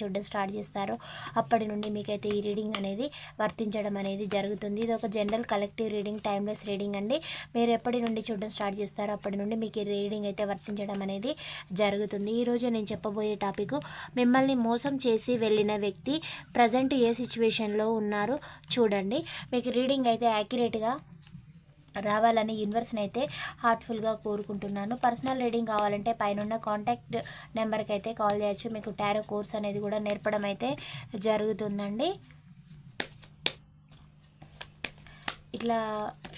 చూడడం స్టార్ట్ చేస్తారో అప్పటి నుండి మీకైతే ఈ రీడింగ్ అనేది వర్తించడం అనేది జరుగుతుంది. ఇది ఒక general collective reading timeless reading అండి. మీరు ఎప్పటి నుండి చూడడం స్టార్ట్ చేస్తారో అప్పటి నుండి మీకు ఈ రీడింగ్ అయితే వర్తించడం అనేది జరుగుతుంది. ఈరోజు నేను చెప్పబోయే టాపిక్ మిమ్మల్ని మోసం చేసి వెళ్ళిన వ్యక్తి ప్రజెంట్ ఏ సిచ్యువేషన్లో ఉన్నారు చూడండి. మీకు రీడింగ్ అయితే యాక్యురేట్గా రావాలని యూనివర్స్ని అయితే హార్ట్ఫుల్గా కోరుకుంటున్నాను. పర్సనల్ రీడింగ్ కావాలంటే పైన కాంటాక్ట్ నెంబర్కి అయితే కాల్ చేయొచ్చు. మీకు టారో కోర్స్ అనేది కూడా నేర్పడం అయితే జరుగుతుందండి. ఇట్లా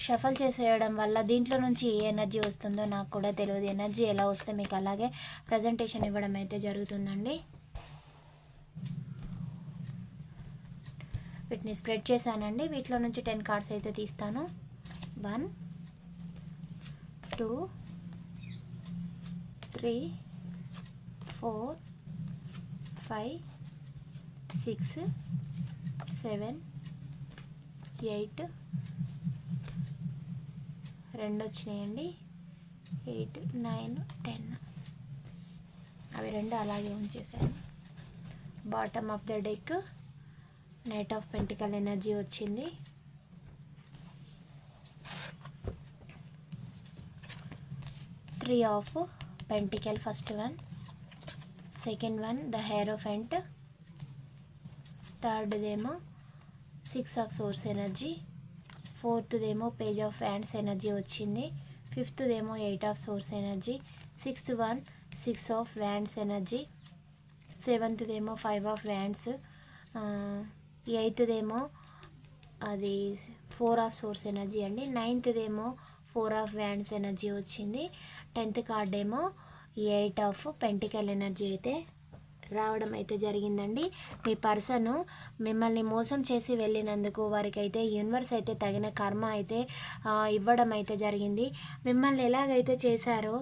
షఫల్ చేసేయడం వల్ల దీంట్లో నుంచి ఏ ఎనర్జీ వస్తుందో నాకు కూడా తెలియదు. ఎనర్జీ ఎలా వస్తే మీకు అలాగే ప్రజెంటేషన్ ఇవ్వడం అయితే జరుగుతుందండి. వీటిని స్ప్రెడ్ చేశానండి. వీటిలో నుంచి టెన్ కార్డ్స్ అయితే తీస్తాను. One two three four five six seven eight. రెండు వచ్చినాయండి. Eight nine ten. అవి రెండు అలాగే ఉంచేసాను. Bottom of the deck knight of pentacle energy వచ్చింది. Three of pentacle first one second one the hierophant థర్డ్దేమో six of swords energy ఫోర్త్దేమో page of wands energy వచ్చింది. ఫిఫ్త్దేమో eight of swords energy sixth one six of wands energy సెవెంత్దేమో five of wands ఎయిత్దేమో అది four of swords energy అండి. నైన్త్దేమో four of wands energy వచ్చింది. Tenth card ఏమో eight of pentacle energy అయితే రావడం అయితే జరిగిందండి. మీ పర్సన్ మిమ్మల్ని మోసం చేసి వెళ్ళినందుకు వారికి అయితే యూనివర్స్ అయితే తగిన కర్మ అయితే ఇవ్వడం అయితే జరిగింది. మిమ్మల్ని ఎలాగైతే చేశారో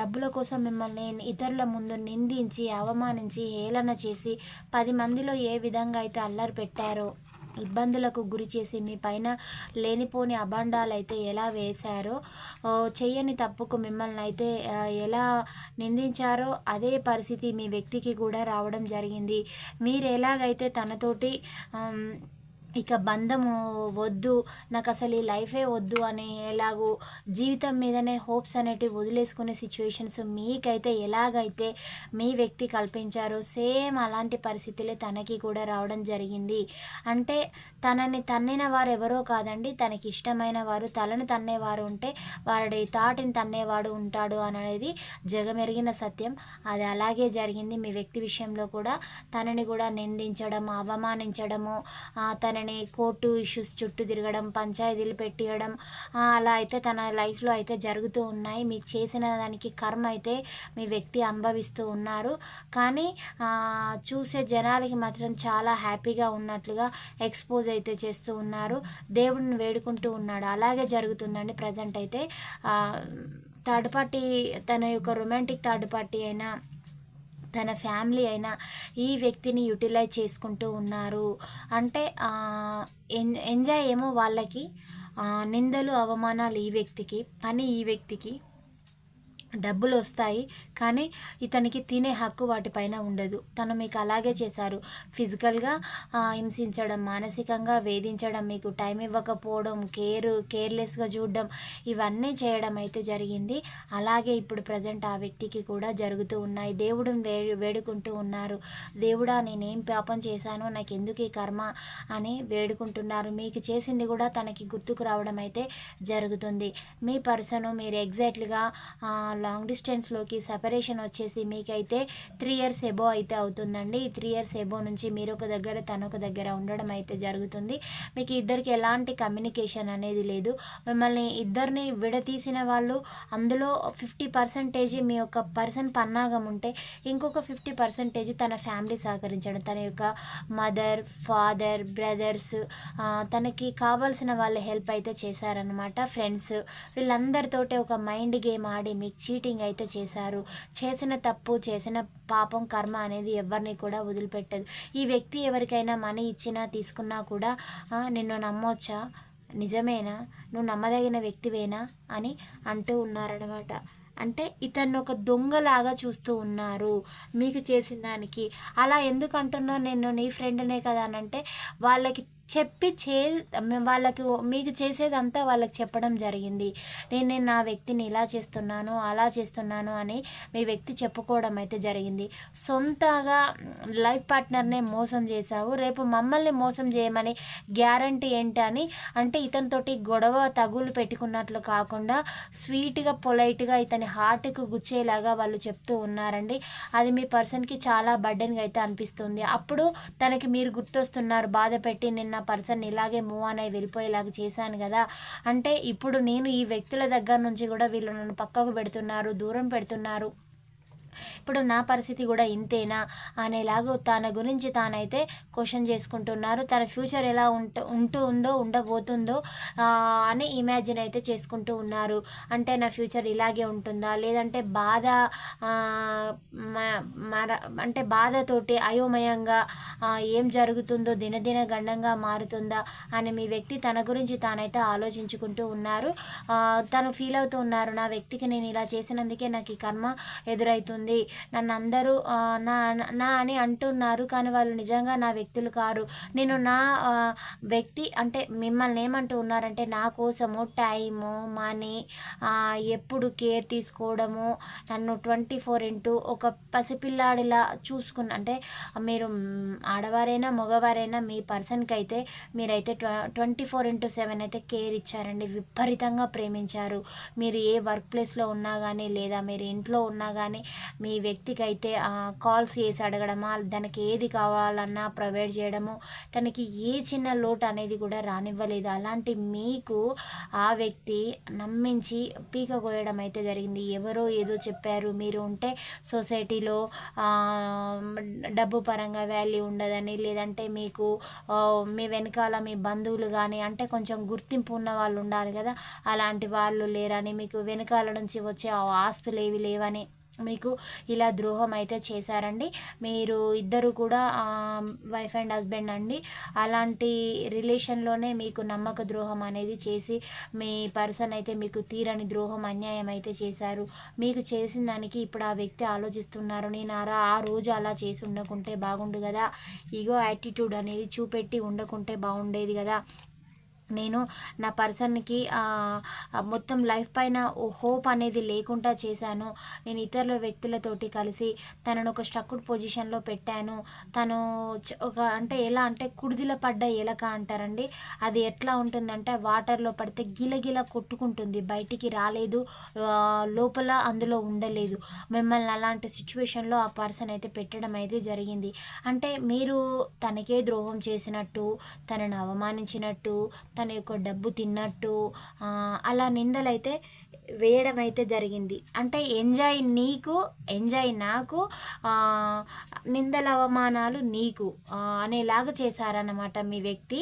డబ్బుల కోసం మిమ్మల్ని ఇతరుల ముందు నిందించి అవమానించి హేళన చేసి పది మందిలో ఏ విధంగా అయితే అల్లరి పెట్టారో ఇబ్బందులకు గురి చేసి మీ పైన లేనిపోని అభాండాలు అయితే ఎలా వేశారో చెయ్యని తప్పుకు మిమ్మల్ని అయితే ఎలా నిందించారో అదే పరిస్థితి మీ వ్యక్తికి కూడా రావడం జరిగింది. మీరు ఎలాగైతే తనతోటి ఇక బంధము వద్దు నాకు అసలు ఈ లైఫే వద్దు అని ఎలాగో జీవితం మీదనే హోప్స్ అనేటివి వదిలేసుకునే సిచ్యువేషన్స్ మీకైతే ఎలాగైతే మీ వ్యక్తి కల్పించారో సేమ్ అలాంటి పరిస్థితులే తనకి కూడా రావడం జరిగింది. అంటే తనని తన్నిన వారు ఎవరో కాదండి తనకి ఇష్టమైన వారు తలను తన్నేవారు ఉంటే వాడి తాటిని తన్నేవాడు ఉంటాడు అనేది జగమెరిగిన సత్యం. అది అలాగే జరిగింది. మీ వ్యక్తి విషయంలో కూడా తనని కూడా నిందించడం అవమానించడము తన తనని కోర్టు ఇష్యూస్ చుట్టూ తిరగడం పంచాయతీలు పెట్టియడం అలా అయితే తన లైఫ్లో అయితే జరుగుతూ ఉన్నాయి. మీకు చేసిన దానికి కర్మ అయితే మీ వ్యక్తి అనుభవిస్తూ ఉన్నారు. కానీ చూసే జనాలకి మాత్రం చాలా హ్యాపీగా ఉన్నట్లుగా ఎక్స్పోజ్ అయితే చేస్తూ ఉన్నారు. దేవుడిని వేడుకుంటూ ఉన్నాడు. అలాగే జరుగుతుందండి ప్రజెంట్ అయితే. థర్డ్ పార్టీ తన యొక్క రొమాంటిక్ థర్డ్ పార్టీ అయినా తన ఫ్యామిలీ అయినా ఈ వ్యక్తిని యూటిలైజ్ చేసుకుంటూ ఉన్నారు. అంటే ఎంజాయ్ ఏమో వాళ్ళకి నిందలు అవమానాలు ఈ వ్యక్తికి పని ఈ వ్యక్తికి డబ్బులు వస్తాయి కానీ ఇతనికి తినే హక్కు వాటిపైన ఉండదు. తను మీకు అలాగే చేశారు. ఫిజికల్గా హింసించడం మానసికంగా వేధించడం మీకు టైం ఇవ్వకపోవడం కేర్ కేర్లెస్గా చూడడం ఇవన్నీ చేయడం అయితే జరిగింది. అలాగే ఇప్పుడు ప్రజెంట్ ఆ వ్యక్తికి కూడా జరుగుతూ ఉన్నాయి. దేవుడు వే వేడుకుంటూ ఉన్నారు. దేవుడా నేనేం పాపం చేశాను నాకు ఎందుకు ఈ కర్మ అని వేడుకుంటున్నారు. మీకు చేసింది కూడా తనకి గుర్తుకు రావడం అయితే జరుగుతుంది. మీ పర్సన్ మీరు ఎగ్జాక్ట్లీగా లాంగ్ డిస్టెన్స్లోకి సెపరేషన్ వచ్చేసి మీకైతే త్రీ ఇయర్స్ ఎబో అయితే అవుతుందండి. ఈ త్రీ ఇయర్స్ ఎబో నుంచి మీరు ఒక దగ్గర తనొక ఒక దగ్గర ఉండడం అయితే జరుగుతుంది. మీకు ఇద్దరికి ఎలాంటి కమ్యూనికేషన్ అనేది లేదు. మిమ్మల్ని ఇద్దరిని విడతీసిన వాళ్ళు అందులో ఫిఫ్టీ పర్సెంటేజ్ మీ యొక్క పర్సన్ పన్నాగం ఉంటే ఇంకొక ఫిఫ్టీ పర్సెంటేజ్ తన ఫ్యామిలీ సహకరించడం. తన యొక్క మదర్ ఫాదర్ బ్రదర్స్ తనకి కావాల్సిన వాళ్ళ హెల్ప్ అయితే చేశారనమాట ఫ్రెండ్స్ వీళ్ళందరితోటి ఒక మైండ్ గేమ్ ఆడి మిక్చి చీటింగ్ అయితే చేశారు. చేసిన తప్పు చేసిన పాపం కర్మ అనేది ఎవరిని కూడా వదిలిపెట్టదు. ఈ వ్యక్తి ఎవరికైనా మనీ ఇచ్చినా తీసుకున్నా కూడా నిన్ను నమ్మొచ్చా? నిజమేనా? నువ్వు నమ్మదగిన వ్యక్తివేనా? అని అంటూ ఉన్నారనమాట అంటే ఇతన్ని ఒక దొంగలాగా చూస్తూ ఉన్నారు మీకు చేసిన దానికి. అలా ఎందుకు అంటున్నావు? నేను నీ ఫ్రెండ్నే కదా అని అంటే వాళ్ళకి చెప్పి చే వాళ్ళకి మీకు చేసేదంతా వాళ్ళకి చెప్పడం జరిగింది. నేను నేను నా వ్యక్తిని ఇలా చేస్తున్నాను అలా చేస్తున్నాను అని మీ వ్యక్తి చెప్పుకోవడం అయితే జరిగింది. సొంతగా లైఫ్ పార్ట్నర్నే మోసం చేశావు. రేపు మమ్మల్ని మోసం చేయమని గ్యారంటీ ఏంటని అంటే ఇతనితోటి గొడవ తగులు పెట్టుకున్నట్లు కాకుండా స్వీట్గా పొలైట్గా ఇతని హార్ట్కు గుచ్చేలాగా వాళ్ళు చెప్తూ ఉన్నారండి. అది మీ పర్సన్కి చాలా బర్డెన్గా అయితే అనిపిస్తుంది. అప్పుడు తనకి మీరు గుర్తొస్తున్నారు బాధ పెట్టి నిన్న పర్సన్ ఇలాగే మూవ్ అని వెళ్ళిపోయేలాగా చేశాను కదా. అంటే ఇప్పుడు నేను ఈ వ్యక్తుల దగ్గర నుంచి కూడా వీళ్ళు నన్ను పక్కకు పెడుతున్నారు దూరం పెడుతున్నారు. ఇప్పుడు నా పరిస్థితి కూడా ఇంతేనా అనేలాగా తన గురించి తానైతే క్వశ్చన్ చేసుకుంటున్నారు. తన ఫ్యూచర్ ఎలా ఉంట ఉంటూ ఉందో ఉండబోతుందో అని ఇమాజిన్ అయితే చేసుకుంటూ ఉన్నారు. అంటే నా ఫ్యూచర్ ఇలాగే ఉంటుందా? లేదంటే బాధ అంటే బాధతోటి అయోమయంగా ఏం జరుగుతుందో దినదిన గండంగా మారుతుందా అని మీ వ్యక్తి తన గురించి తానైతే ఆలోచించుకుంటూ ఉన్నారు. తను ఫీల్ అవుతూ ఉన్నారు. నా వ్యక్తికి నేను ఇలా చేసినందుకే నాకు ఈ కర్మ ఎదురవుతుంది ఉంది నన్ను అందరూ నా నా అని అంటున్నారు. కానీ వాళ్ళు నిజంగా నా వ్యక్తులు కారు. నేను నా వ్యక్తి అంటే మిమ్మల్ని ఏమంటూ ఉన్నారంటే నా కోసము టైము మనీ ఎప్పుడు కేర్ తీసుకోవడము నన్ను ట్వంటీ ఫోర్ ఇంటూ ఒక పసిపిల్లాడిలా చూసుకున్న అంటే మీరు ఆడవారైనా మగవారైనా మీ పర్సన్కి అయితే మీరైతే ట్వంటీ ఫోర్ ఇంటూ సెవెన్ అయితే కేర్ ఇచ్చారండి. విపరీతంగా ప్రేమించారు. మీరు ఏ వర్క్ ప్లేస్లో ఉన్నా కానీ లేదా మీరు ఇంట్లో ఉన్నా కానీ మీ వ్యక్తికి అయితే కాల్స్ చేసి అడగడమా దానికి ఏది కావాలన్నా ప్రొవైడ్ చేయడము తనకి ఏ చిన్న లోటు అనేది కూడా రానివ్వలేదు. అలాంటి మీకు ఆ వ్యక్తి నమ్మించి పీక కోయడం అయితే జరిగింది. ఎవరో ఏదో చెప్పారు. మీరు ఉంటే సొసైటీలో డబ్బు పరంగా వాల్యూ ఉండదని లేదంటే మీకు మీ వెనకాల మీ బంధువులు కానీ అంటే కొంచెం గుర్తింపు ఉన్న వాళ్ళు ఉండాలి కదా. అలాంటి వాళ్ళు లేరని మీకు వెనకాల నుంచి వచ్చే ఆస్తులు ఏవి లేవని మీకు ఇలా ద్రోహం అయితే చేశారండి. మీరు ఇద్దరు కూడా వైఫ్ అండ్ హస్బెండ్ అండి. అలాంటి రిలేషన్లోనే మీకు నమ్మక ద్రోహం అనేది చేసి మీ పర్సన్ అయితే మీకు తీరని ద్రోహం అన్యాయం అయితే చేశారు. మీకు చేసిన దానికి ఇప్పుడు ఆ వ్యక్తి ఆలోచిస్తున్నారు. నేను అలా ఆ రోజు అలా చేసి ఉండకుంటే బాగుండు కదా. ఈగో యాటిట్యూడ్ అనేది చూపెట్టి ఉండకుంటే బాగుండేది కదా. నేను నా పర్సన్కి మొత్తం లైఫ్ పైన హోప్ అనేది లేకుండా చేశాను. నేను ఇతరుల వ్యక్తులతోటి కలిసి తనను ఒక స్ట్రక్డ్ పొజిషన్లో పెట్టాను. తను ఒక అంటే ఎలా అంటే కుడిదిల పడ్డ ఎలక అంటారండి. అది ఎట్లా ఉంటుందంటే వాటర్లో పడితే గిలగిల కొట్టుకుంటుంది. బయటికి రాలేదు లోపల అందులో ఉండలేదు. మిమ్మల్ని అలాంటి సిచ్యువేషన్లో ఆ పర్సన్ అయితే పెట్టడం అయితే జరిగింది. అంటే మీరు తనకే ద్రోహం చేసినట్టు తనను అవమానించినట్టు తన యొక్క డబ్బు తిన్నట్టు అలా నిందలైతే వేయడం అయితే జరిగింది. అంటే ఎంజాయ్ నీకు ఎంజాయ్ నాకు నిందల అవమానాలు నీకు అనేలాగా చేశారన్నమాట మీ వ్యక్తి.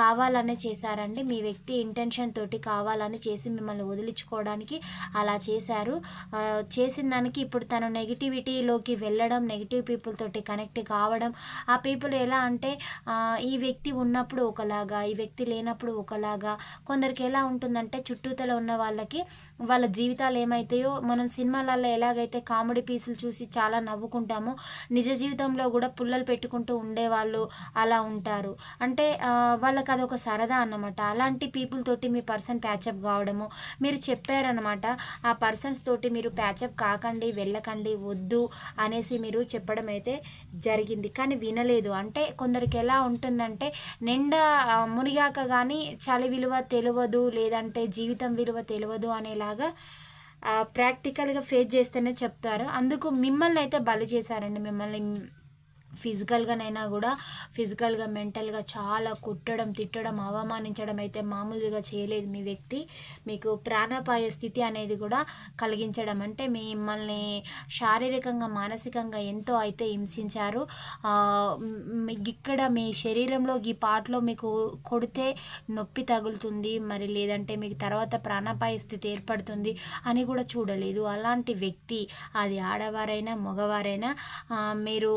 కావాలనే చేశారండి. మీ వ్యక్తి ఇంటెన్షన్ తోటి కావాలని చేసి మిమ్మల్ని వదిలించుకోవడానికి అలా చేశారు. చేసిన దానికి ఇప్పుడు తను నెగిటివిటీలోకి వెళ్ళడం నెగిటివ్ పీపుల్ తోటి కనెక్ట్ కావడం ఆ పీపుల్ ఎలా అంటే ఈ వ్యక్తి ఉన్నప్పుడు ఒకలాగా ఈ వ్యక్తి లేనప్పుడు ఒకలాగా కొందరికి ఎలా ఉంటుందంటే చుట్టూతల ఉన్న వాళ్ళకి వాళ్ళ జీవితాలు ఏమవుతాయో మనం సినిమాలలో ఎలాగైతే కామెడీ పీసులు చూసి చాలా నవ్వుకుంటామో నిజ జీవితంలో కూడా పుల్లలు పెట్టుకుంటూ ఉండేవాళ్ళు అలా ఉంటారు. అంటే వాళ్ళకి అదొక సరదా అన్నమాట. అలాంటి పీపుల్ తోటి మీ పర్సన్ ప్యాచప్ కావడము మీరు చెప్పారనమాట ఆ పర్సన్స్ తోటి మీరు ప్యాచప్ కాకండి వెళ్ళకండి వద్దు అనేసి మీరు చెప్పడం అయితే జరిగింది. కానీ వినలేదు. అంటే కొందరికి ఎలా ఉంటుందంటే నిండా మునిగాక కానీ చలి విలువ తెలియదు లేదంటే జీవితం విలువ తెలియదు అనేలాగా ప్రాక్టికల్గా ఫేస్ చేస్తేనే చెప్తారు. అందుకు మిమ్మల్ని అయితే బలి చేశారండి. మిమ్మల్ని ఫిజికల్గానైనా కూడా ఫిజికల్గా మెంటల్గా చాలా కుట్టడం తిట్టడం అవమానించడం అయితే మామూలుగా చేయలేదు మీ వ్యక్తి. మీకు ప్రాణాపాయ స్థితి అనేది కూడా కలిగించడం అంటే మిమ్మల్ని శారీరకంగా మానసికంగా ఎంతో అయితే హింసించారు. ఇక్కడ మీ శరీరంలో ఈ పాటలో మీకు కొడితే నొప్పి తగులుతుంది మరి లేదంటే మీకు తర్వాత ప్రాణాపాయ స్థితి ఏర్పడుతుంది అని కూడా చూడలేదు. అలాంటి వ్యక్తి అది ఆడవారైనా మగవారైనా మీరు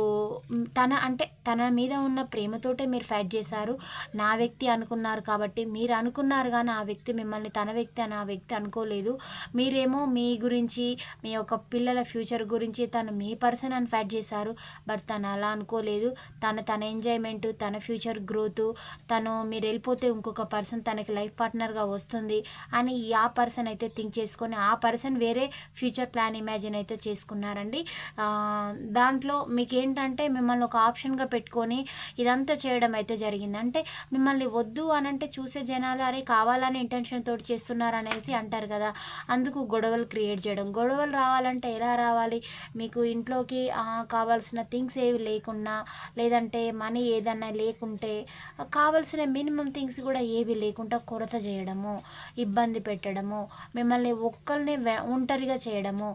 తన అంటే తన మీద ఉన్న ప్రేమతోటే మీరు ఫైట్ చేశారు. నా వ్యక్తి అనుకున్నారు కాబట్టి మీరు అనుకున్నారు కానీ ఆ వ్యక్తి మిమ్మల్ని తన వ్యక్తి అని ఆ వ్యక్తి అనుకోలేదు. మీరేమో మీ గురించి మీ యొక్క పిల్లల ఫ్యూచర్ గురించి తను మీ పర్సన్ అని ఫైట్ చేశారు. బట్ తను అలా అనుకోలేదు. తన తన ఎంజాయ్మెంట్ తన ఫ్యూచర్ గ్రోత్ తను మీరు వెళ్ళిపోతే ఇంకొక పర్సన్ తనకి లైఫ్ పార్ట్నర్గా వస్తుంది అని ఆ పర్సన్ అయితే థింక్ చేసుకొని ఆ పర్సన్ వేరే ఫ్యూచర్ ప్లాన్ ఇమాజిన్ అయితే చేసుకున్నారండి. దాంట్లో మీకు ఏంటంటే మిమ్మల్ని మిమ్మల్ని ఒక ఆప్షన్గా పెట్టుకొని ఇదంతా చేయడం అయితే జరిగింది. అంటే మిమ్మల్ని వద్దు అని అంటే చూసే జనాలు అరే కావాలని ఇంటెన్షన్ తోటి చేస్తున్నారు అనేసి అంటారు కదా. అందుకు గొడవలు క్రియేట్ చేయడం. గొడవలు రావాలంటే ఎలా రావాలి? మీకు ఇంట్లోకి కావాల్సిన థింగ్స్ ఏవి లేకున్నా లేదంటే మనీ ఏదన్నా లేకుంటే కావాల్సిన మినిమం థింగ్స్ కూడా ఏవి లేకుండా కొరత చేయడము ఇబ్బంది పెట్టడము మిమ్మల్ని ఒక్కరిని ఒంటరిగా చేయడము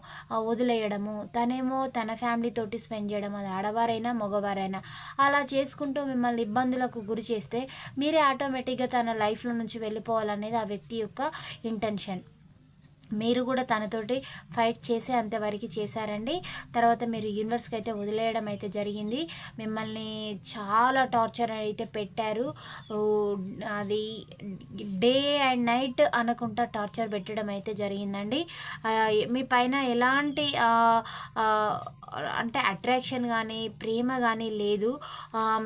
వదిలేయడము తనేమో తన ఫ్యామిలీతోటి స్పెండ్ చేయడం అది ఆడవారైనా మగవారైనా. అలా చేసుకుంటూ మిమ్మల్ని ఇబ్బందులకు గురి చేస్తే మీరే ఆటోమేటిక్గా తన లైఫ్లో నుంచి వెళ్ళిపోవాలనేది ఆ వ్యక్తి యొక్క ఇంటెన్షన్. మీరు కూడా తనతోటి ఫైట్ చేసే అంతవరకు చేశారండి. తర్వాత మీరు యూనివర్స్కి అయితే వదిలేయడం అయితే జరిగింది. మిమ్మల్ని చాలా టార్చర్ అయితే పెట్టారు. అది డే అండ్ నైట్ అనకుండా టార్చర్ పెట్టడం అయితే జరిగిందండి. మీ పైన ఎలాంటి అంటే అట్రాక్షన్ కానీ ప్రేమ కానీ లేదు.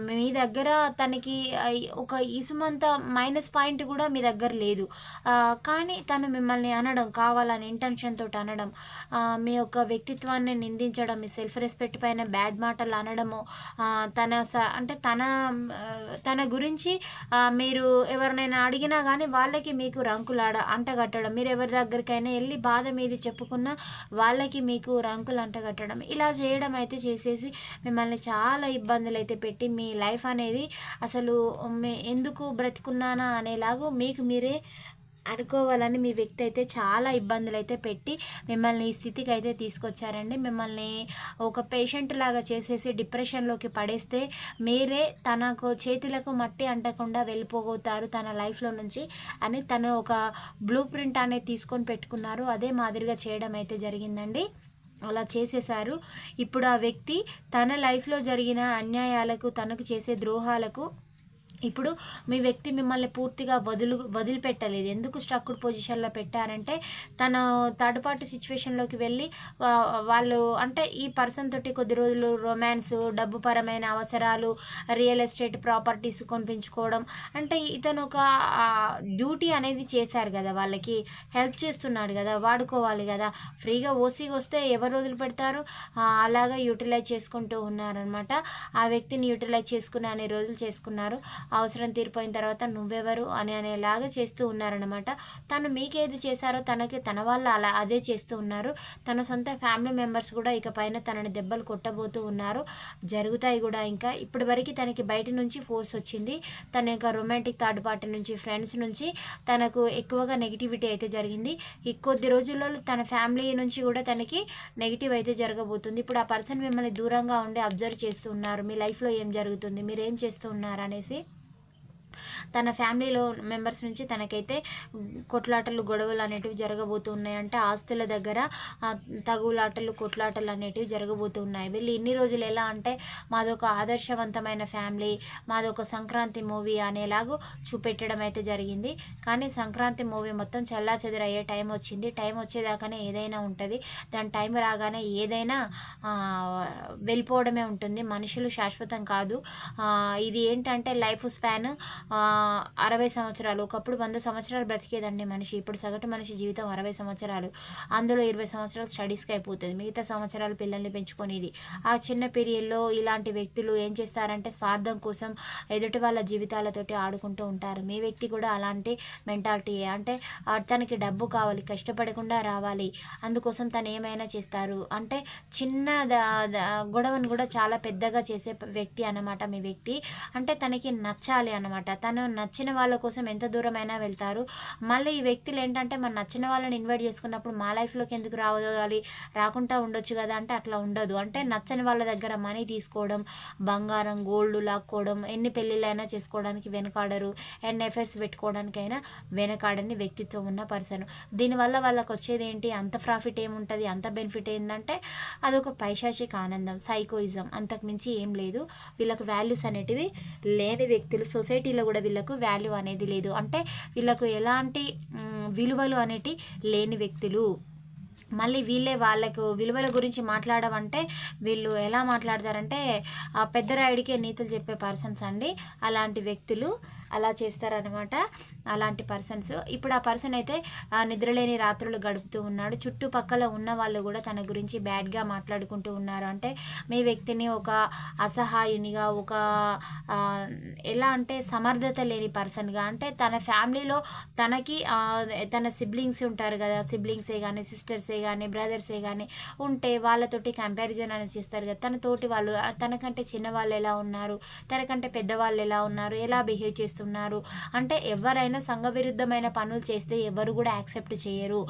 మీ దగ్గర తనకి ఒక ఇసుమంత మైనస్ పాయింట్ కూడా మీ దగ్గర లేదు. కానీ తను మిమ్మల్ని అనడం కావాలని ఇంటెన్షన్ తోటి అనడం మీ యొక్క వ్యక్తిత్వాన్ని నిందించడం మీ సెల్ఫ్ రెస్పెక్ట్ పైన బ్యాడ్ మాటలు అనడము తన స అంటే తన తన గురించి మీరు ఎవరినైనా అడిగినా కానీ వాళ్ళకి మీకు రంకులాడ అంటగట్టడం మీరు ఎవరి దగ్గరికైనా వెళ్ళి బాధ మీది చెప్పుకున్న వాళ్ళకి మీకు రంకులు అంటగట్టడం ఇలా చేయడం అయితే చేసేసి మిమ్మల్ని చాలా ఇబ్బందులు అయితే పెట్టి మీ లైఫ్ అనేది అసలు ఎందుకు బ్రతుకున్నానా అనేలాగూ మీకు మీరే అనుకోవాలని మీ వ్యక్తి అయితే చాలా ఇబ్బందులు అయితే పెట్టి మిమ్మల్ని ఈ స్థితికి అయితే తీసుకొచ్చారండి. మిమ్మల్ని ఒక పేషెంట్ లాగా చేసేసి డిప్రెషన్లోకి పడేస్తే మీరే తనకు చేతులకు మట్టి అంటకుండా వెళ్ళిపోగవుతారు తన లైఫ్లో నుంచి అని తను ఒక బ్లూ ప్రింట్ అనేది తీసుకొని పెట్టుకున్నారు. అదే మాదిరిగా చేయడం అయితే జరిగిందండి. అలా చేసేశారు ఇప్పుడు ఆ వ్యక్తి తన లైఫ్లో జరిగిన అన్యాయాలకు తనకు చేసే ద్రోహాలకు ఇప్పుడు మీ వ్యక్తి మిమ్మల్ని పూర్తిగా వదులు వదిలిపెట్టలేదు. ఎందుకు స్ట్రక్డ్ పొజిషన్లో పెట్టారంటే తను థర్డ్ పార్టీ సిచ్యువేషన్లోకి వెళ్ళి వాళ్ళు అంటే ఈ పర్సన్ తోటి కొద్ది రోజులు రొమాన్స్ డబ్బు పరమైన అవసరాలు రియల్ ఎస్టేట్ ప్రాపర్టీస్ కొనిపించుకోవడం అంటే ఇతను ఒక డ్యూటీ అనేది చేశారు కదా వాళ్ళకి. హెల్ప్ చేస్తున్నాడు కదా వాడుకోవాలి కదా. ఫ్రీగా ఓసీగా వస్తే ఎవరు వదిలిపెడతారు అలాగా యూటిలైజ్ చేసుకుంటూ ఉన్నారనమాట ఆ వ్యక్తిని యూటిలైజ్ చేసుకుని అనే రోజులు చేసుకున్నారు. అవసరం తీరిపోయిన తర్వాత నువ్వెవరు అని అనేలాగా చేస్తూ ఉన్నారనమాట తను మీకేది చేశారో తనకి తన వాళ్ళు అలా అదే చేస్తూ ఉన్నారు. తన సొంత ఫ్యామిలీ మెంబర్స్ కూడా ఇక పైన తనని దెబ్బలు కొట్టబోతూ ఉన్నారు. జరుగుతాయి కూడా ఇంకా. ఇప్పటి వరకు తనకి బయట నుంచి ఫోర్స్ వచ్చింది. తన యొక్క రొమాంటిక్ థర్డ్ పార్టీ నుంచి ఫ్రెండ్స్ నుంచి తనకు ఎక్కువగా నెగిటివిటీ అయితే జరిగింది. ఈ కొద్ది రోజుల్లో తన ఫ్యామిలీ నుంచి కూడా తనకి నెగిటివ్ అయితే జరగబోతుంది. ఇప్పుడు ఆ పర్సన్ మిమ్మల్ని దూరంగా ఉండి అబ్జర్వ్ చేస్తూ ఉన్నారు. మీ లైఫ్లో ఏం జరుగుతుంది? మీరు ఏం చేస్తూ ఉన్నారు అనేసి? తన ఫ్యామిలీలో మెంబర్స్ నుంచి తనకైతే కొట్లాటలు గొడవలు అనేటివి జరగబోతున్నాయి. అంటే ఆస్తుల దగ్గర తగులాటలు కొట్లాటలు అనేటివి జరగబోతున్నాయి. వీళ్ళు ఇన్ని రోజులు ఎలా అంటే మాదొక ఆదర్శవంతమైన ఫ్యామిలీ మాదొక సంక్రాంతి మూవీ అనేలాగూ చూపెట్టడం అయితే జరిగింది. కానీ సంక్రాంతి మూవీ మొత్తం చల్లా చెదిరయ్యే టైం వచ్చింది. టైం వచ్చేదాకానే ఏదైనా ఉంటుంది. దాని టైం రాగానే ఏదైనా వెళ్ళిపోవడమే ఉంటుంది. మనుషులు శాశ్వతం కాదు. ఇది ఏంటంటే లైఫ్ స్పాన్. అరవై సంవత్సరాలు ఒకప్పుడు వంద సంవత్సరాలు బ్రతికేదండి మనిషి ఇప్పుడు సగటు మనిషి జీవితం అరవై సంవత్సరాలు. అందులో ఇరవై సంవత్సరాలు స్టడీస్కి అయిపోతుంది. మిగతా సంవత్సరాలు పిల్లల్ని పెంచుకునేది. ఆ చిన్న పీరియడ్లో ఇలాంటి వ్యక్తులు ఏం చేస్తారంటే స్వార్థం కోసం ఎదుటి వాళ్ళ జీవితాలతోటి ఆడుకుంటూ ఉంటారు. మీ వ్యక్తి కూడా అలాంటి మెంటాలిటీ అంటే తనకి డబ్బు కావాలి కష్టపడకుండా రావాలి అందుకోసం తను ఏమైనా చేస్తారు. అంటే చిన్న గొడవను కూడా చాలా పెద్దగా చేసే వ్యక్తి అన్నమాట మీ వ్యక్తి. అంటే తనకి నచ్చాలి అన్నమాట. అనమాట తను నచ్చిన వాళ్ళ కోసం ఎంత దూరమైనా వెళ్తారు. మళ్ళీ ఈ వ్యక్తులు ఏంటంటే మన నచ్చిన వాళ్ళని ఇన్వైట్ చేసుకున్నప్పుడు మా లైఫ్లోకి ఎందుకు రావాలి రాకుండా ఉండొచ్చు కదా అంటే అట్లా ఉండదు. అంటే నచ్చని వాళ్ళ దగ్గర మనీ తీసుకోవడం బంగారం గోల్డ్ లాక్కోవడం ఎన్ని పెళ్ళిళ్ళైనా చేసుకోవడానికి వెనకాడరు ఎన్ని ఎఫెర్ట్స్ పెట్టుకోవడానికైనా వెనకాడని వ్యక్తిత్వం ఉన్న పర్సన్. దీనివల్ల వాళ్ళకి వచ్చేది ఏంటి? అంత ప్రాఫిట్ ఏముంటుంది? అంత బెనిఫిట్ ఏంటంటే అదొక పైశాచిక ఆనందం సైకోయిజం. అంతకుమించి ఏం లేదు. వీళ్ళకి వాల్యూస్ అనేటివి లేని వ్యక్తులు సొసైటీలో కూడా వీళ్ళకు వాల్యూ అనేది లేదు. అంటే వీళ్ళకు ఎలాంటి విలువలు అనేటి లేని వ్యక్తులు. మళ్ళీ వీళ్ళే వాళ్ళకు విలువల గురించి మాట్లాడమంటే వీళ్ళు ఎలా మాట్లాడతారంటే ఆ పెద్ద రాయుడికే నీతులు చెప్పే పర్సన్స్ అండి. అలాంటి వ్యక్తులు అలా చేస్తారనమాట అలాంటి పర్సన్స్. ఇప్పుడు ఆ పర్సన్ అయితే నిద్రలేని రాత్రులు గడుపుతూ ఉన్నాడు. చుట్టుపక్కల ఉన్న వాళ్ళు కూడా తన గురించి బ్యాడ్గా మాట్లాడుకుంటూ ఉన్నారు. అంటే మీ వ్యక్తిని ఒక అసహాయునిగా ఒక ఎలా అంటే సమర్థత లేని పర్సన్గా అంటే తన ఫ్యామిలీలో తనకి తన సిబ్లింగ్స్ ఉంటారు కదా సిబ్లింగ్సే కానీ సిస్టర్సే కానీ బ్రదర్సే కానీ ఉంటే వాళ్ళతోటి కంపారిజన్ అనేది చేస్తారు కదా. తన తోటి వాళ్ళు తనకంటే చిన్న వాళ్ళు ఎలా ఉన్నారు? తనకంటే పెద్దవాళ్ళు ఎలా ఉన్నారు? ఎలా బిహేవ్ చేస్తున్నారు చేస్తున్నారు. అంటే ఎవరైనా సంఘ విరుద్ధమైన పనులు చేస్తే ఎవరు కూడా యాక్సెప్ట్ చేయరు.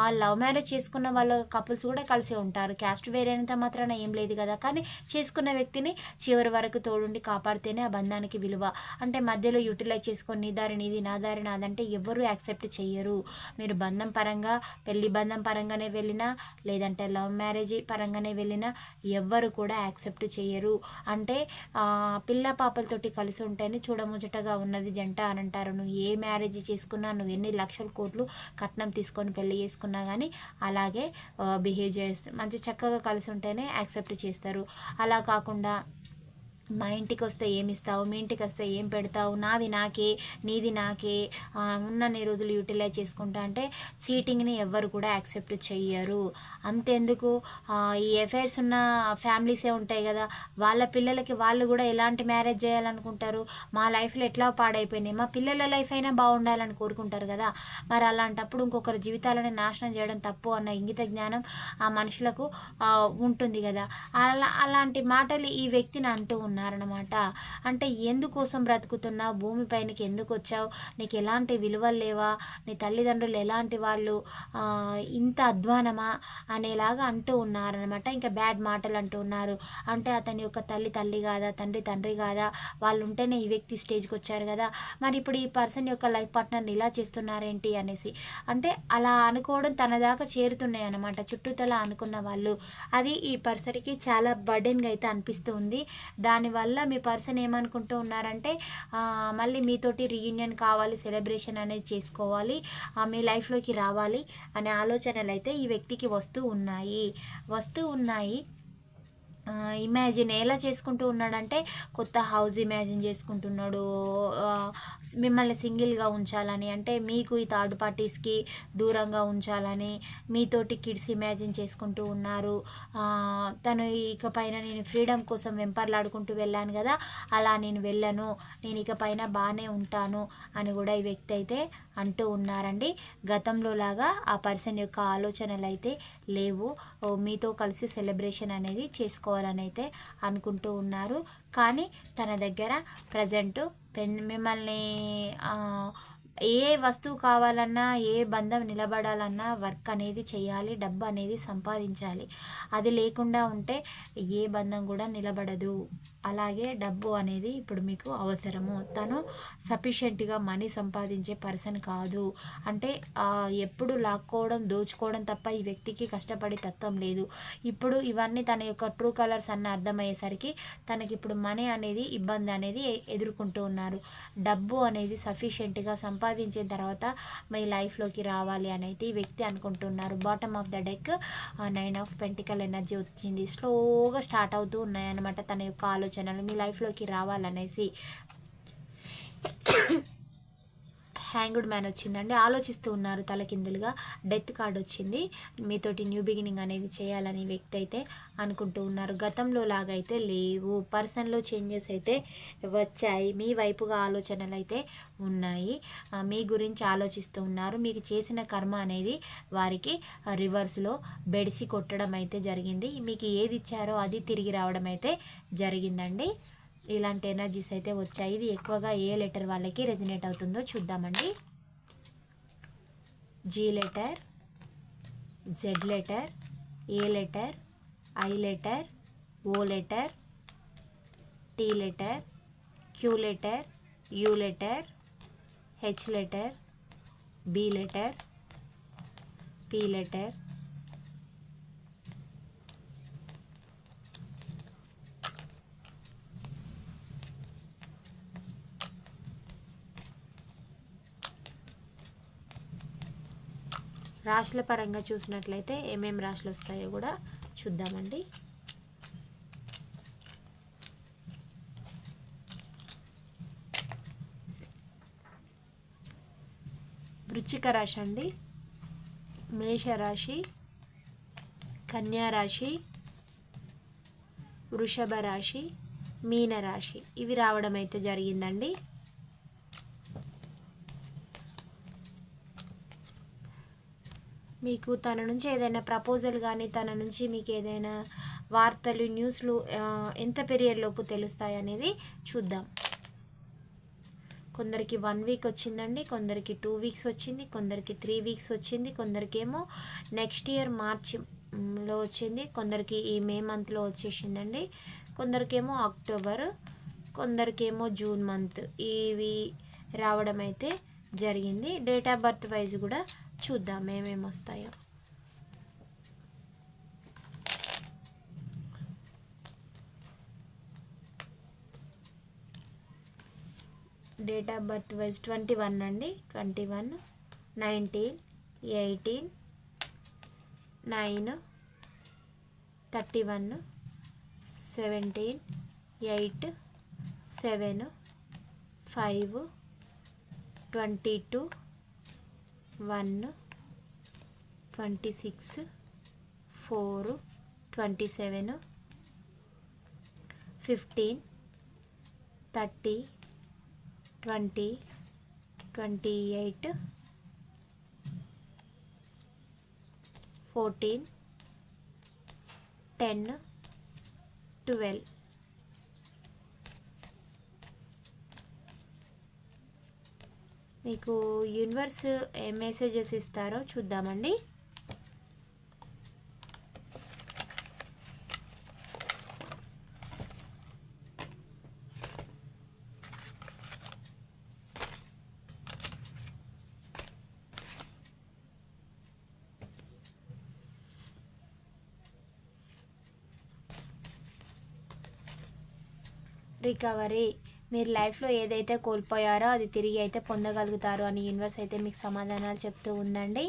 ఆ లవ్ మ్యారేజ్ చేసుకున్న వాళ్ళ కపుల్స్ కూడా కలిసి ఉంటారు. క్యాస్ట్ వేరేంత మాత్రాన ఏం లేదు కదా. కానీ చేసుకున్న వ్యక్తిని చివరి వరకు తోడుండి కాపాడితేనే ఆ బంధానికి విలువ. అంటే మధ్యలో యూటిలైజ్ చేసుకొని నీ దారి నీది నా దారి నాదంటే ఎవరు యాక్సెప్ట్ చేయరు. మీరు బంధం పరంగా పెళ్ళి బంధం పరంగానే వెళ్ళినా లేదంటే లవ్ మ్యారేజ్ పరంగానే వెళ్ళినా ఎవ్వరు కూడా యాక్సెప్ట్ చేయరు. అంటే పిల్ల పాపలతోటి కలిసి ఉంటేనే చూడముచ్చటగా ఉన్నది. ఉన్నది జంట అని అంటారు. నువ్వు ఏ మ్యారేజ్ చేసుకున్నా నువ్వు ఎన్ని లక్షల కోట్లు కట్నం తీసుకొని పెళ్ళి చేసుకున్నా కానీ అలాగే బిహేవ్ చేస్తే మంచి చక్కగా కలిసి ఉంటేనే యాక్సెప్ట్ చేస్తారు. అలా కాకుండా మా ఇంటికి వస్తే ఏమి ఇస్తావు మీ ఇంటికి వస్తే ఏం పెడతావు? నాది నాకే నీది నాకే ఉన్నన్ని రోజులు యూటిలైజ్ చేసుకుంటా అంటే చీటింగ్ని ఎవ్వరు కూడా యాక్సెప్ట్ చెయ్యరు. అంతెందుకు? ఈ ఎఫైర్స్ ఉన్న ఫ్యామిలీసే ఉంటాయి కదా. వాళ్ళ పిల్లలకి వాళ్ళు కూడా ఎలాంటి మ్యారేజ్ చేయాలనుకుంటారు? మా లైఫ్లో ఎట్లా పాడైపోయినాయి? మా పిల్లల లైఫ్ అయినా బాగుండాలని కోరుకుంటారు కదా. మరి అలాంటప్పుడు ఇంకొకరి జీవితాలని నాశనం చేయడం తప్పు అన్న ఇంగిత జ్ఞానం ఆ మనుషులకు ఉంటుంది కదా. అలా అలాంటి మాటలు ఈ వ్యక్తిని అంటూ ఉన్నారు. ఉన్నారనమాట అంటే ఎందుకోసం బ్రతుకుతున్నావు భూమిపైనకి ఎందుకు వచ్చావు నీకు ఎలాంటి విలువలు లేవా? నీ తల్లిదండ్రులు ఎలాంటి వాళ్ళు? ఇంత అధ్వానమా? అనేలాగా అంటూ ఉన్నారనమాట ఇంకా బ్యాడ్ మాటలు అంటూ ఉన్నారు. అంటే అతని యొక్క తల్లి తల్లి కాదా? తండ్రి తండ్రి కాదా? వాళ్ళు ఉంటేనే ఈ వ్యక్తి స్టేజ్కి వచ్చారు కదా? మరి ఇప్పుడు ఈ పర్సన్ యొక్క లైఫ్ పార్ట్నర్ని ఇలా చేస్తున్నారేంటి అనేసి. అంటే అలా అనుకోవడం తన దాకా చేరుతున్నాయి అనమాట చుట్టూతల అనుకున్న వాళ్ళు. అది ఈ పర్సన్కి చాలా బర్డెన్గా అయితే అనిపిస్తుంది దాని దానివల్ల మీ పర్సన్ ఏమనుకుంటూ ఉన్నారంటే మళ్ళీ మీతోటి రీయూనియన్ కావాలి సెలబ్రేషన్ అనేది చేసుకోవాలి మీ లైఫ్లోకి రావాలి అనే ఆలోచనలు అయితే ఈ వ్యక్తికి వస్తూ ఉన్నాయి. వస్తూ ఉన్నాయి. ఇమాజిన్ ఎలా చేసుకుంటూ ఉన్నాడంటే కొత్త హౌస్ ఇమాజిన్ చేసుకుంటున్నాడు. మిమ్మల్ని సింగిల్గా ఉంచాలని అంటే మీకు ఈ థర్డ్ పార్టీస్కి దూరంగా ఉంచాలని మీతోటి కిడ్స్ ఇమాజిన్ చేసుకుంటూ ఉన్నారు. తను ఇకపైన నేను ఫ్రీడమ్ కోసం వెంపర్లాడుకుంటూ వెళ్ళాను కదా అలా నేను వెళ్ళను నేను ఇకపైన బాగానే ఉంటాను అని కూడా ఈ వ్యక్తి అయితే అంటూ ఉన్నారండి. గతంలో లాగా ఆ పర్సన్ యొక్క ఆలోచనలు అయితే లేవు మీతో కలిసి సెలబ్రేషన్ అనేది చేసుకోవాలని అయితే అనుకుంటూ ఉన్నారు. కానీ తన దగ్గర ప్రజెంట్ పెన్ మిమ్మల్ని ఏ వస్తువు కావాలన్నా ఏ బంధం నిలబడాలన్నా వర్క్ అనేది చేయాలి డబ్బు అనేది సంపాదించాలి. అది లేకుండా ఉంటే ఏ బంధం కూడా నిలబడదు. అలాగే డబ్బు అనేది ఇప్పుడు మీకు అవసరము. తను సఫిషియెంట్గా మనీ సంపాదించే పర్సన్ కాదు. అంటే ఎప్పుడు లాక్కోవడం దోచుకోవడం తప్ప ఈ వ్యక్తికి కష్టపడి తత్వం లేదు. ఇప్పుడు ఇవన్నీ తన యొక్క ట్రూ కలర్స్ అన్న అర్థమయ్యేసరికి తనకి ఇప్పుడు మనీ అనేది ఇబ్బంది అనేది ఎదుర్కొంటూ ఉన్నారు. డబ్బు అనేది సఫిషియెంట్గా సంపాదించిన తర్వాత మీ లైఫ్లోకి రావాలి అనేది ఈ వ్యక్తి అనుకుంటున్నారు. Bottom of the deck nine of pentacle energy వచ్చింది. స్లోగా స్టార్ట్ అవుతూ ఉన్నాయన్నమాట తన యొక్క ఆలోచన ఆలోచనలు మీ లైఫ్లోకి రావాలనేసి. హ్యాంగ్డ్ మ్యాన్ వచ్చిందండి. ఆలోచిస్తూ ఉన్నారు తలకిందులుగా. డెత్ కార్డ్ వచ్చింది. మీతోటి న్యూ బిగినింగ్ అనేది చేయాలని వ్యక్తి అయితే అనుకుంటూ ఉన్నారు. గతంలో లాగైతే లేవు. పర్సన్లో చేంజెస్ అయితే వచ్చాయి. మీ వైపుగా ఆలోచనలు అయితే ఉన్నాయి. మీ గురించి ఆలోచిస్తూ ఉన్నారు. మీకు చేసిన కర్మ అనేది వారికి రివర్స్లో బెడిసి కొట్టడం అయితే జరిగింది. మీకు ఏది ఇచ్చారో అది తిరిగి రావడం అయితే జరిగిందండి. ఇలాంటి ఎనర్జీస్ అయితే వచ్చాయి. ఇది ఎక్కువగా ఏ లెటర్ వాళ్ళకి రెజినేట్ అవుతుందో చూద్దామండి. G letter Z letter A letter I letter O letter T letter Q letter U letter H letter B letter P letter రాశుల పరంగా చూసినట్లయితే ఏమేం రాశులు వస్తాయో కూడా చూద్దామండి. వృచ్చిక రాశి అండి. మేషరాశి కన్యారాశి వృషభ రాశి మీనరాశి. ఇవి రావడం అయితే జరిగిందండి. మీకు తన నుంచి ఏదైనా ప్రపోజల్ కానీ తన నుంచి మీకు ఏదైనా వార్తలు న్యూస్లు ఎంత పీరియడ్ లోపు తెలుస్తాయి అనేది చూద్దాం. కొందరికి వన్ వీక్ వచ్చిందండి కొందరికి టూ వీక్స్ వచ్చింది కొందరికి త్రీ వీక్స్ వచ్చింది కొందరికేమో నెక్స్ట్ ఇయర్ మార్చిలో వచ్చింది కొందరికి ఈ మే మంత్లో వచ్చేసిందండి కొందరికేమో అక్టోబర్ కొందరికేమో జూన్ మంత్ ఇవి రావడం అయితే జరిగింది. డేట్ ఆఫ్ బర్త్ వైజ్ కూడా చూద్దాం ఏమేమి వస్తాయో. Date of birth wise twenty one అండి. Twenty one nineteen eighteen nine thirty one seventeen eight seven five twenty two 1, 26, 4, 27, 15, 30, 20, 28, 14, 10, 12. మీకు యూనివర్స్ ఏ మెసేజెస్ ఇస్తారో చూద్దామండి. రికవరీ మీరు లైఫ్లో ఏదైతే కోల్పోయారో అది తిరిగి అయితే పొందగలుగుతారు అని యూనివర్స్ అయితే మీకు సమాధానాలు చెప్తూ ఉందండి.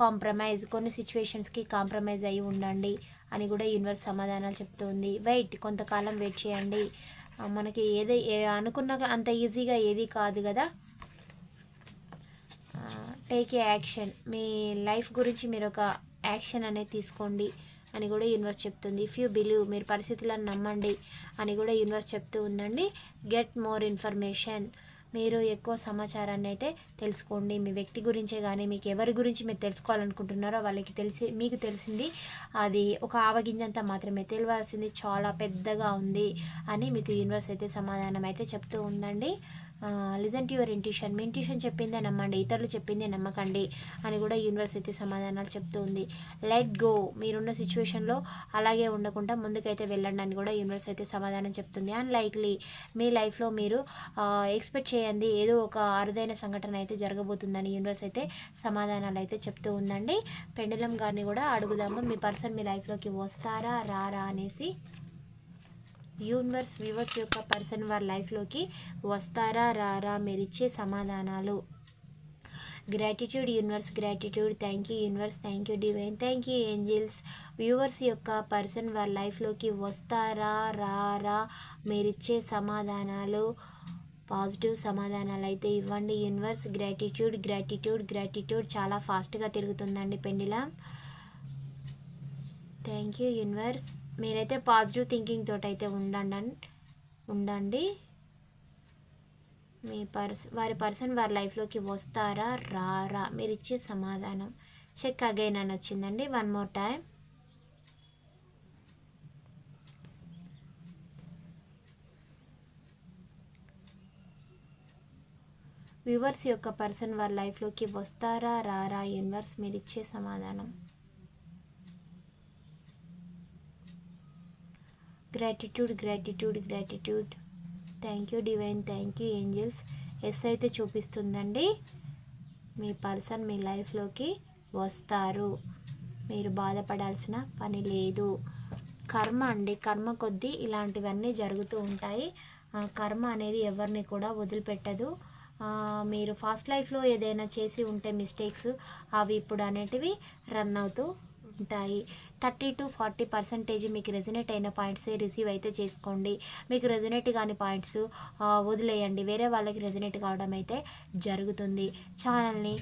కాంప్రమైజ్ కొన్ని సిచ్యువేషన్స్కి కాంప్రమైజ్ అయి ఉండండి అని కూడా యూనివర్స్ సమాధానాలు చెప్తూ ఉంది. వెయిట్ కొంతకాలం వెయిట్ చేయండి. మనకి ఏది అనుకున్న అంత ఈజీగా ఏది కాదు కదా? టేక్ ఏ యాక్షన్ మీ లైఫ్ గురించి మీరు ఒక యాక్షన్ అనేది తీసుకోండి. అని కూడా యూనివర్స్ చెప్తుంది. ఇఫ్ యూ బిలీవ్ మీరు పరిస్థితులను నమ్మండి అని కూడా యూనివర్స్ చెప్తూ ఉందండి. గెట్ మోర్ ఇన్ఫర్మేషన్ మీరు ఎక్కువ సమాచారాన్ని అయితే తెలుసుకోండి. మీ వ్యక్తి గురించే కానీ మీకు ఎవరి గురించి మీరు తెలుసుకోవాలనుకుంటున్నారో వాళ్ళకి తెలిసి మీకు తెలిసింది అది ఒక ఆవగింజంతా మాత్రమే. తెలియాల్సింది చాలా పెద్దగా ఉంది అని మీకు యూనివర్స్ అయితే సమాధానం అయితే చెప్తూ ఉందండి. లిజన్ టు యువర్ ఇంట్యూషన్ మీ ఇంట్యూషన్ చెప్పిందే నమ్మండి ఇతరులు చెప్పిందే నమ్మకండి అని కూడా యూనివర్స్ అయితే సమాధానాలు చెప్తూ ఉంది లెట్ గో మీరున్న సిచ్యువేషన్లో అలాగే ఉండకుండా ముందుకైతే వెళ్ళండి అని కూడా యూనివర్స్ అయితే సమాధానం చెప్తుంది. అన్లైక్లీ మీ లైఫ్లో మీరు ఎక్స్పెక్ట్ చేయండి. ఏదో ఒక అరుదైన సంఘటన అయితే జరగబోతుందని యూనివర్స్ అయితే సమాధానాలు అయితే చెప్తూ ఉందండి. పెండలం గారిని కూడా అడుగుదాము. మీ పర్సన్ మీ లైఫ్లోకి వస్తారా రారా అనేసి యూనివర్స్ వ్యూవర్స్ యొక్క పర్సన్ వారి లైఫ్లోకి వస్తారా రారా మీరిచ్చే సమాధానాలు. Gratitude universe gratitude. Thank you universe thank you divine. Thank you angels. Viewers యొక్క పర్సన్ వారి లైఫ్లోకి వస్తారా రారా మీరిచ్చే సమాధానాలు. పాజిటివ్ సమాధానాలు అయితే ఇవ్వండి యూనివర్స్. గ్రాటిట్యూడ్ గ్రాటిట్యూడ్ గ్రాటిట్యూడ్ చాలా ఫాస్ట్గా తిరుగుతుందండి పెండిలా. Thank you universe. మీరైతే పాజిటివ్ థింకింగ్ తోటి అయితే ఉండండి ఉండండి. మీ పర్స్ వారి పర్సన్ వారి లైఫ్లోకి వస్తారా? రారా? మీరు ఇచ్చే సమాధానం. చెక్ అగైన్ అని వచ్చిందండి. One more time. వ్యూవర్స్ యొక్క పర్సన్ వారి లైఫ్లోకి వస్తారా? రారా? యూనివర్స్ మీరు ఇచ్చే సమాధానం. Gratitude gratitude gratitude thank you divine thank you angels yes అయితే చూపిస్తుందండి. మీ పర్సన్ మీ లైఫ్లోకి వస్తారు. మీరు బాధపడాల్సిన పని లేదు. కర్మ అండి. కర్మ కొద్దీ ఇలాంటివన్నీ జరుగుతూ ఉంటాయి. కర్మ అనేది ఎవరిని కూడా వదిలిపెట్టదు. మీరు ఫాస్ట్ లైఫ్లో ఏదైనా చేసి ఉంటే మిస్టేక్స్ అవి ఇప్పుడు అనేటివి రన్ అవుతూ ఉంటాయి. థర్టీ టు ఫార్టీ పర్సెంటేజ్ మీకు రెజినేట్ అయిన పాయింట్సే రిసీవ్ అయితే చేసుకోండి. మీకు రెజినేట్ కాని పాయింట్స్ వదిలేయండి. వేరే వాళ్ళకి రెజినేట్ కావడం అయితే జరుగుతుంది. ఛానల్ని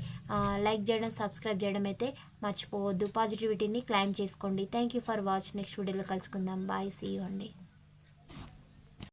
లైక్ చేయడం సబ్స్క్రైబ్ చేయడం అయితే మర్చిపోవద్దు. పాజిటివిటీని క్లైమ్ చేసుకోండి. Thank you for watch. Next వీడియోలో కలుసుకుందాం. బాయ్. సీ అండి.